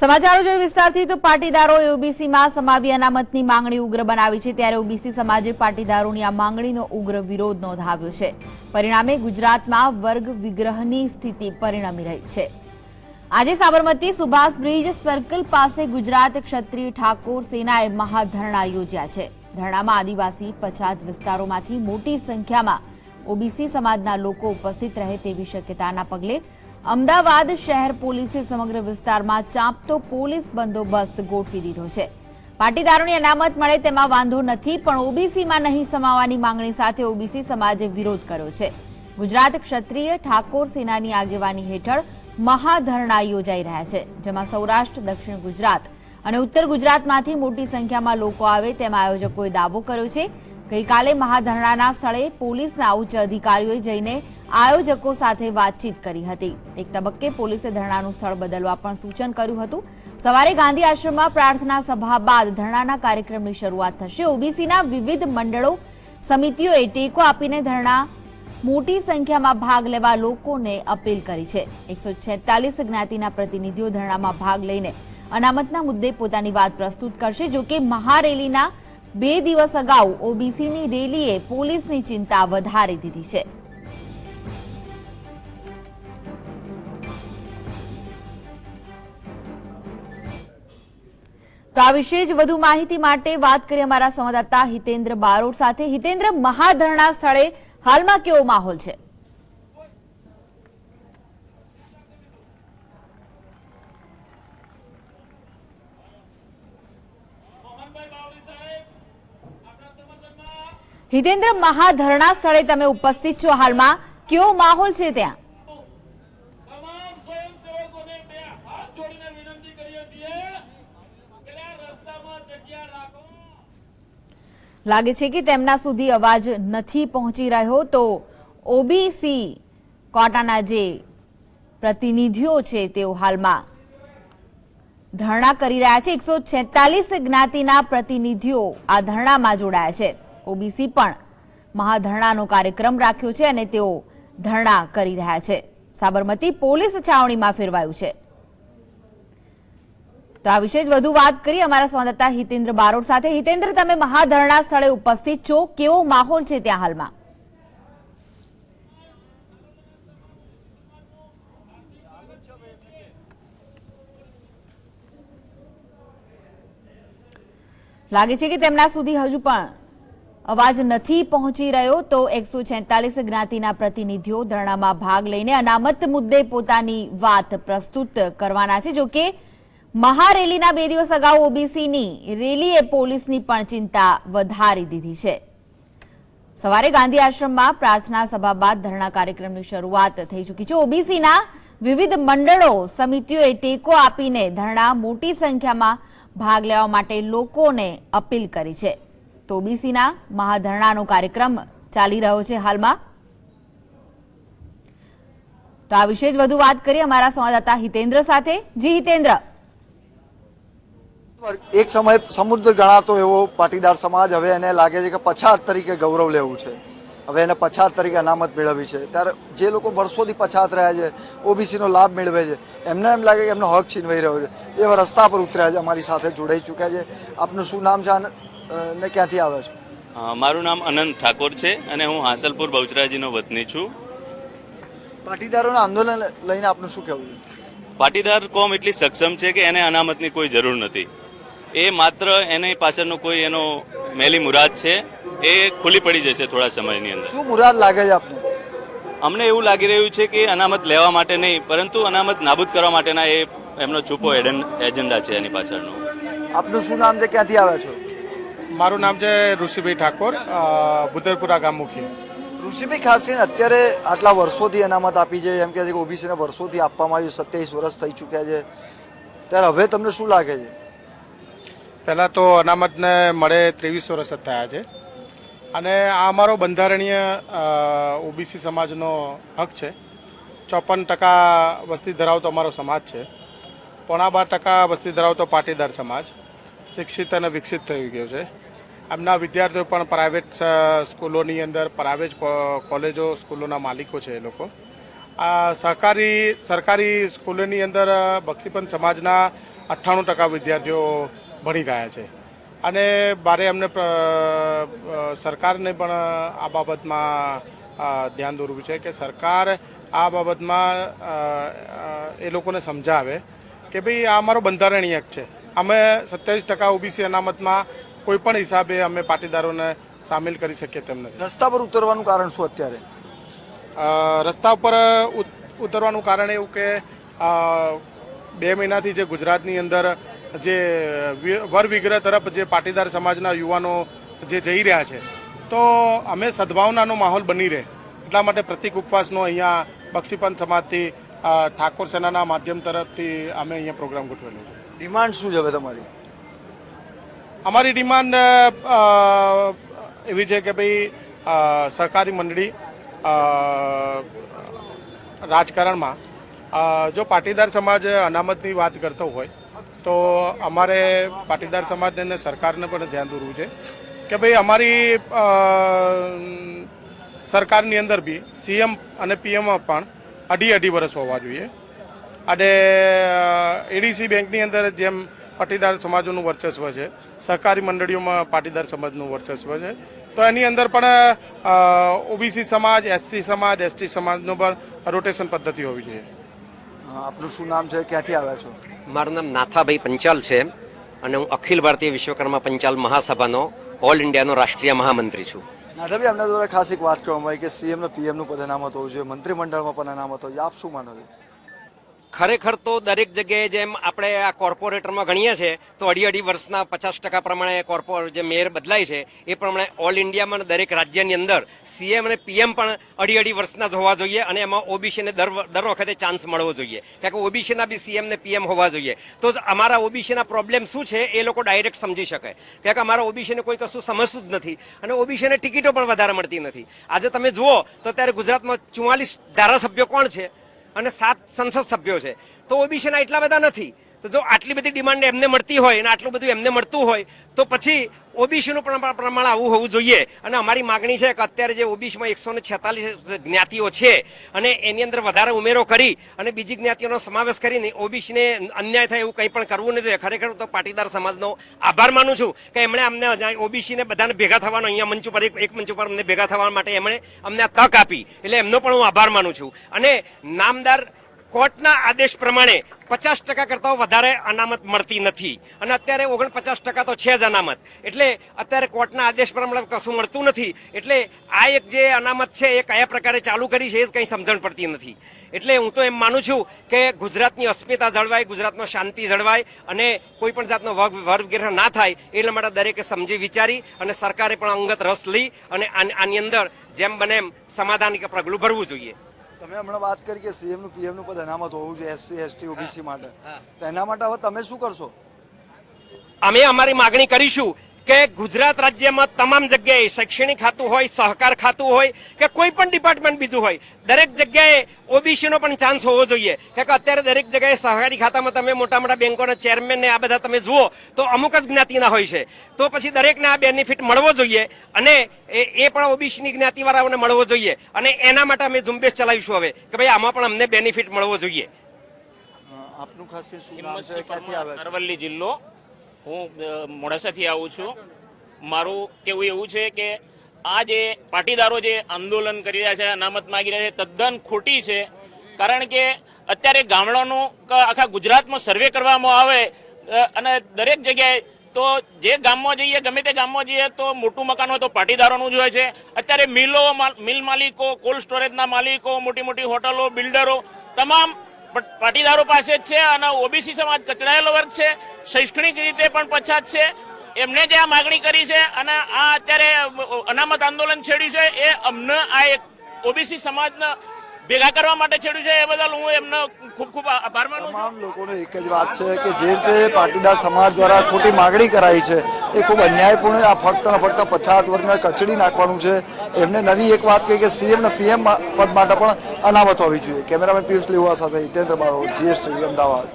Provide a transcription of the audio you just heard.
સમાચારો જોઈ વિસ્તારથી તો પાટીદારોએ ઓબીસીમાં સમાવી અનામતની માંગણી ઉગ્ર બનાવી છે. ત્યારે ઓબીસી સમાજે પાટીદારોની આ માંગણીનો ઉગ્ર વિરોધ નોંધાવ્યો છે. પરિણામે ગુજરાતમાં વર્ગ વિગ્રહની સ્થિતિ પરિણમી રહી છે. આજે સાબરમતી સુભાષ બ્રિજ સર્કલ પાસે ગુજરાત ક્ષત્રિય ઠાકોર સેનાએ મહાધરણા યોજ્યા છે. ધરણામાં આદિવાસી પછાત વિસ્તારોમાંથી મોટી સંખ્યામાં ઓબીસી સમાજના લોકો ઉપસ્થિત રહે તેવી શક્યતાના પગલે અમદાવાદ શહેર પોલીસે સમગ્ર વિસ્તારમાં ચાંપતો પોલીસ બંદોબસ્ત ગોઠવી દીધો છે. પાટીદારોની અનામત મળે તેમાં વાંધો નથી, પણ ઓબીસીમાં નહીં સમાવાની માંગણી સાથે ઓબીસી સમાજે વિરોધ કર્યો છે. ગુજરાત ક્ષત્રિય ઠાકોર સેનાની આગેવાની હેઠળ મહાધરણા યોજાઈ રહ્યા છે, જેમાં સૌરાષ્ટ્ર, દક્ષિણ ગુજરાત અને ઉત્તર ગુજરાતમાંથી મોટી સંખ્યામાં લોકો આવે તેમ આયોજકોએ દાવો કર્યો છે ગઈકાલે મહાધરણાના સ્થળે પોલીસના ઉચ્ચ અધિકારીઓએ જઈને આયોજકો સાથે વાતચીત કરી હતી. એક તબક્કે પોલીસે ધરણાનું સ્થળ બદલવા પણ સૂચન કર્યું હતું. સવારે ગાંધી આશ્રમમાં પ્રાર્થના સભા બાદ ધરણાના કાર્યક્રમની શરૂઆત થશે. ઓબીસીના વિવિધ મંડળો સમિતિઓએ ટેકો આપીને ધરણા મોટી સંખ્યામાં ભાગ લેવા લોકોને અપીલ કરી છે. એકસો છેતાલીસ જ્ઞાતિના પ્રતિનિધિઓ ધરણામાં ભાગ લઈને અનામતના મુદ્દે પોતાની વાત પ્રસ્તુત કરશે. જો કે મહારેલીના બે દિવસ અગાઉ ઓબીસીની રેલીએ પોલીસની ચિંતા વધારી દીધી છે. તો આ વિશે જ વધુ માહિતી માટે વાત કરી અમારા સંવાદદાતા હિતેન્દ્ર બારોટ સાથે. હિતેન્દ્ર, મહાધરણા સ્થળે હાલમાં કેવો માહોલ છે? હિતેન્દ્ર મહાધરણા સ્થળે તમે ઉપસ્થિત છો હાલમાં. કેવો માહોલ છે ત્યાં? લાગે છે કે તેમના સુધી અવાજ નથી પહોંચી રહ્યો તો ઓબીસી કોટાના જે પ્રતિનિધિઓ છે તેઓ હાલમાં ધરણા કરી રહ્યા છે. એકસો છેતાલીસ જ્ઞાતિના પ્રતિનિધિઓ આ ધરણામાં જોડાયા છે. ઓબીસી પણ મહાધરણાનો કાર્યક્રમ રાખ્યો છે અને તેઓ ધરણા કરી રહ્યા છે. સાબરમતી પોલીસ છાવણીમાં ફેરવાયું છે. તો આ વિશે જ વધુ વાત કરી અમારા સંવાદદાતા હિતેન્દ્ર બારોટ સાથે. હિતેન્દ્ર, તમે મહાધરણા સ્થળે ઉપસ્થિત છો. કેવો માહોલ છે ત્યાં હાલમાં? લાગે છે કે તેમના સુધી હજુ પણ અવાજ નથી પહોંચી રહ્યો તો એકસો છેતાલીસ જ્ઞાતિના પ્રતિનિધિઓ ધરણામાં ભાગ લઈને અનામત મુદ્દે પોતાની વાત પ્રસ્તુત કરવાના છે. જોકે મહારેલીના બે દિવસ અગાઉ ઓબીસીની રેલીએ પોલીસની પણ ચિંતા વધારી દીધી છે. સવારે ગાંધી આશ્રમમાં પ્રાર્થના સભા બાદ ધરણા કાર્યક્રમની શરૂઆત થઈ ચૂકી છે. ઓબીસીના વિવિધ મંડળો સમિતિઓએ ટેકો આપીને ધરણા મોટી સંખ્યામાં ભાગ લેવા માટે લોકોને અપીલ કરી છે. તો ઓબીસીના મહાધરણાનો કાર્યક્રમ ચાલી રહ્યો છે હાલમાં. તો આ વિશે જ વધુ વાત કરીએ અમારા સંવાદદાતા હિતેન્દ્ર સાથે. જી હિતેન્દ્ર. એક સમય સમુદ્ર ગણાતો એવો પાટીદાર સમાજ હવે એને લાગે છે કે પછાત તરીકે ગૌરવ લેવું છે. હવે એને પછાત તરીકે અનામત મેળવી છે. ત્યારે જે લોકો વર્ષોથી પછાત રહ્યા છે, ઓબીસીનો લાભ મેળવે છે, એમને એમ લાગે કે એમનો હક છીનવાઈ રહ્યો છે. એવા રસ્તા પર ઉતર્યા છે, અમારી સાથે જોડાઈ ચૂક્યા છે. આપનું શું નામ છે? ને ક્યાંથી આવ્યા છો? મારું નામ અનંત ઠાકોર છે અને હું હાંસલપુર બહુચરાજીનો વતની છું. પાટીદારોના આંદોલન લઈને આપનું શું કહેવું પાટીદાર કોમ એટલી સક્ષમ છે કે એને અનામતની કોઈ જરૂર નથી. એ માત્ર એની પાછળનો કોઈ એનો મેલી મુરાદ છે એ ખુલી પડી જશે થોડા સમયની અંદર. શું મુરાદ લાગે છે આપને? અમને એવું લાગી રહ્યું છે કે અનામત લેવા માટે નહીં પરંતુ અનામત નાબૂદ કરવા માટેના એ એમનો છુપો એજન્ડા છે એની પાછળનો. આપનું શું નામ છે? ક્યાંથી આવ્યા છો? મારું નામ છે ઋષિભાઈ ઠાકોર અ, ગામ મુખી. ઋષિભાઈ ખાસ કરીને અત્યારે આટલા વર્ષોથી અનામત આપી છે એમ કે ઓબીસીને વર્ષોથી આપવામાં આવ્યું સત્યાવીસ વર્ષ થઈ ચૂક્યા છે. ત્યારે હવે તમને શું લાગે છે? પહેલાં તો અનામતને મળે ત્રેવીસ વર્ષ જ થયા છે. અને આ અમારો બંધારણીય ઓબીસી સમાજનો હક છે. ચોપન ટકા વસ્તી ધરાવતો અમારો સમાજ છે. પોણા બાર ટકા વસ્તી ધરાવતો પાટીદાર સમાજ. શિક્ષિત અને વિકસિત થઈ ગયો છે. એમના વિદ્યાર્થીઓ પણ પ્રાઇવેટ સ્કૂલોની અંદર પ્રાઇવેટ કોલેજો સ્કૂલોના માલિકો છે એ લોકો. આ સહકારી, સરકારી સ્કૂલોની અંદર બક્ષીપંથ સમાજના અઠ્ઠાણું ટકા વિદ્યાર્થીઓ ભણી રહ્યા છે. અને મારે એમને સરકારને પણ આ બાબતમાં ધ્યાન દોરવું છે કે સરકાર આ બાબતમાં એ લોકોને સમજાવે કે ભાઈ આ અમારો બંધારણીય હક છે. અમે સત્યાવીસ ટકા ઓબીસી અનામતમાં કોઈ પણ હિસાબે અમે પાટીદારોને સામેલ કરી શકીએ તેમ નથી. રસ્તા પર ઉતરવાનું કારણ શું અત્યારે? રસ્તા ઉપર ઉતરવાનું કારણ એવું કે બે મહિનાથી જે ગુજરાતની અંદર જે વરવિગ્રહ વર વિગ્રહ તરફ જે પાટીદાર સમાજના યુવાનો જે જઈ રહ્યા છે તો અમે સદભાવનાનો માહોલ બની રહે. એટલા માટે પ્રતિક ઉપવાસનો અહીંયા બક્ષીપંથ સમાજથી ઠાકોર સેનાના માધ્યમ તરફથી અમે અહીંયા પ્રોગ્રામ ગોઠવેલો છે. ડિમાન્ડ શું છે હવે તમારી? અમારી ડિમાન્ડ એવી છે કે ભાઈ સહકારી મંડળી રાજકારણમાં જો પાટીદાર સમાજ અનામતની વાત કરતો હોય, તો અમારે પાટીદાર સમાજને અને સરકારને પણ ધ્યાન દોરવું છે કે ભાઈ અમારી સરકારની અંદર બી સીએમ અને પીએમમાં પણ અઢી અઢી વર્ષ હોવા જોઈએ. અને એડીસી બેંકની અંદર જેમ પાટીદાર સમાજોનું વર્ચસ્વ છે સહકારી મંડળીઓમાં પાટીદાર સમાજનું વર્ચસ્વ છે તો એની અંદર પણ ઓબીસી સમાજ એસસી સમાજ એસટી સમાજનું પણ રોટેશન પદ્ધતિ હોવી જોઈએ. આપનું શું નામ છે? ક્યાંથી આવ્યા છો? મારું નામ નાથાભાઈ પંચાલ છે અને હું અખિલ ભારતીય વિશ્વકર્મા પંચાલ મહાસભાનો ઓલ ઇન્ડિયાનો રાષ્ટ્રીય મહામંત્રી છું. નાથાભાઈ એમના દ્વારા ખાસ એક વાત કરવામાં આવી કે સીએમ ને પીએમનું પદ અનામત હોવું જોઈએ મંત્રીમંડળમાં પણ અનામત હોવું જોઈએ આપ શું માનો છો? ખરેખર તો દરેક જગ્યાએ જેમ આપણે આ કોર્પોરેટરમાં ગણીએ છીએ, તો અઢી અઢી વર્ષના પચાસ ટકા પ્રમાણે કોર્પોર જે મેયર બદલાય છે, એ પ્રમાણે ઓલ ઇન્ડિયામાં દરેક રાજ્યની અંદર સીએમ અને પીએમ પણ અઢી અઢી વર્ષના જ હોવા જોઈએ અને એમાં ઓબીસીને દર દર વખતે ચાન્સ મળવો જોઈએ. કારણ કે ઓબીસીના બી સીએમ ને પીએમ હોવા જોઈએ. તો અમારા ઓબીસીના પ્રોબ્લેમ શું છે, એ લોકો ડાયરેક્ટ સમજી શકે. કારણ કે અમારા ઓબીસીને કોઈ કશું સમજતું જ નથી અને ઓબીસીને ટિકિટો પણ વધારે મળતી નથી. આજે તમે જુઓ, તો ત્યારે ગુજરાતમાં ચુમ્માલીસ ધારાસભ્યો કોણ છે? અને સાત સંસદ સભ્યો છે. તો ઓબીસીના એટલા બધા નથી. તો જો આટલી બધી ડિમાન્ડ એમને મળતી હોય અને આટલું બધું એમને મળતું હોય, તો પછી ઓબીસીનું પણ પ્રમાણ આવું હોવું જોઈએ. અને અમારી માગણી છે કે અત્યારે જે ઓબીસીમાં એકસો ને છેતાલીસ જ્ઞાતિઓ છે અને એની અંદર વધારે ઉમેરો કરી અને બીજી જ્ઞાતિઓનો સમાવેશ કરીને ઓબીસીને અન્યાય થાય એવું કંઈ પણ કરવું ન જોઈએ. ખરેખર તો પાટીદાર સમાજનો આભાર માનું છું કે એમણે અમને ઓબીસીને બધાને ભેગા થવાનો, અહીંયા મંચ ઉપર એક મંચ ઉપર અમને ભેગા થવા માટે એમણે અમને તક આપી. એટલે એમનો પણ હું આભાર માનું છું. અને નામદાર કોર્ટના આદેશ પ્રમાણે પચાસ ટકા કરતાં વધારે અનામત મળતી નથી. અને અત્યારે ઓગણપચાસ ટકા તો છે જ અનામત. એટલે અત્યારે કોર્ટના આદેશ પ્રમાણે કશું મળતું નથી. એટલે આ એક જે અનામત છે, એ કયા પ્રકારે ચાલુ કરી છે, એ કંઈ સમજણ પડતી નથી. એટલે હું તો એમ માનું છું કે ગુજરાતની અસ્મિતા જળવાય ગુજરાતમાં શાંતિ જળવાય અને કોઈ પણ જાતનો વર્ગ વર્ગગ્રહ ના થાય, એટલા માટે દરેકે સમજી વિચારી અને સરકારે પણ અંગત રસ લઈ અને આની અંદર જેમ બને એમ સમાધાન પગલું ભરવું જોઈએ. તમે હમણાં વાત કરી કે સીએમનું પીએમનું પદ અનામત હોવું જોઈએ એસસી એસટી ઓબીસી માટે. તો એના માટે હવે તમે શું કરશો? અમે અમારી માગણી કરીશું કે ગુજરાત રાજ્યમાં તમામ જગ્યાએ શૈક્ષણિક ખાતું હોય સહકાર ખાતું હોય કે કોઈ પણ ડિપાર્ટમેન્ટ બીજું હોય દરેક જગ્યાએ ઓબીસીનો પણ ચાન્સ હોવો જોઈએ. કે અત્યારે દરેક જગ્યાએ સહકારી ખાતામાં તમે મોટા મોટા બેંકોના ચેરમેન ને આ બધા તમે જુઓ તો અમુક જ જ્ઞાતિના હોય છે. તો પછી દરેકને આ બેનિફિટ મળવો જોઈએ અને એ એ પણ ઓબીસીની જ્ઞાતિવાળાઓને મળવો જોઈએ. અને એના માટે અમે ઝુંબેશ ચલાવીશું હવે કે ભાઈ આમાં પણ અમને બેનિફિટ મળવો જોઈએ. આપનું ખાસ શું નામ છે? ક્યાંથી આવ્યા અરવલ્લી જિલ્લો. હું મોડાસાથી આવું છું. મારું કેવું એવું છે કે આ જે પાટીદારો જે આંદોલન કરી રહ્યા છે, અનામત માગી રહ્યા છે, તદ્દન ખોટી છે. કારણ કે અત્યારે ગામડાનું આખા ગુજરાતમાં સર્વે કરવામાં આવે અને દરેક જગ્યાએ તો જે ગામમાં જઈએ, ગમે તે ગામમાં જઈએ, તો મોટું મકાન હોય તો પાટીદારોનું જ હોય છે. અત્યારે મિલો, મિલ માલિકો, કોલ્ડ સ્ટોરેજના માલિકો, મોટી મોટી હોટલો, બિલ્ડરો, તમામ પાટીદારો પાસે જ છે અને ઓબીસી સમાજ કચડાયેલો વર્ગ છે, શૈક્ષણિક રીતે પણ પછાત છે. એમને જે આ માગણી કરી છે અને આ અત્યારે અનામત આંદોલન છેડ્યું છે, એ અમને આ એક ઓબીસી સમાજને ભેગા કરવા માટે છેડ્યું છે, એ બદલ હું એમનો ખૂબ ખૂબ આભાર માનું તમામ લોકોનો એક જ વાત છે કે જે રીતે પાટીદાર સમાજ દ્વારા ખોટી માગણી કરાઈ છે, એ ખૂબ અન્યાયપૂર્ણ આ ફક્ત ને ફક્ત પછાત વર્ગને કચડી નાખવાનું છે. એમને નવી એક વાત કહી કે સીએમ ને પીએમ પદ માટે પણ અનામત હોવી જોઈએ. કેમેરામેન પિયુષ લેવા સાથે હિતેન્દ્ર બારો, જીએસટી, અમદાવાદ.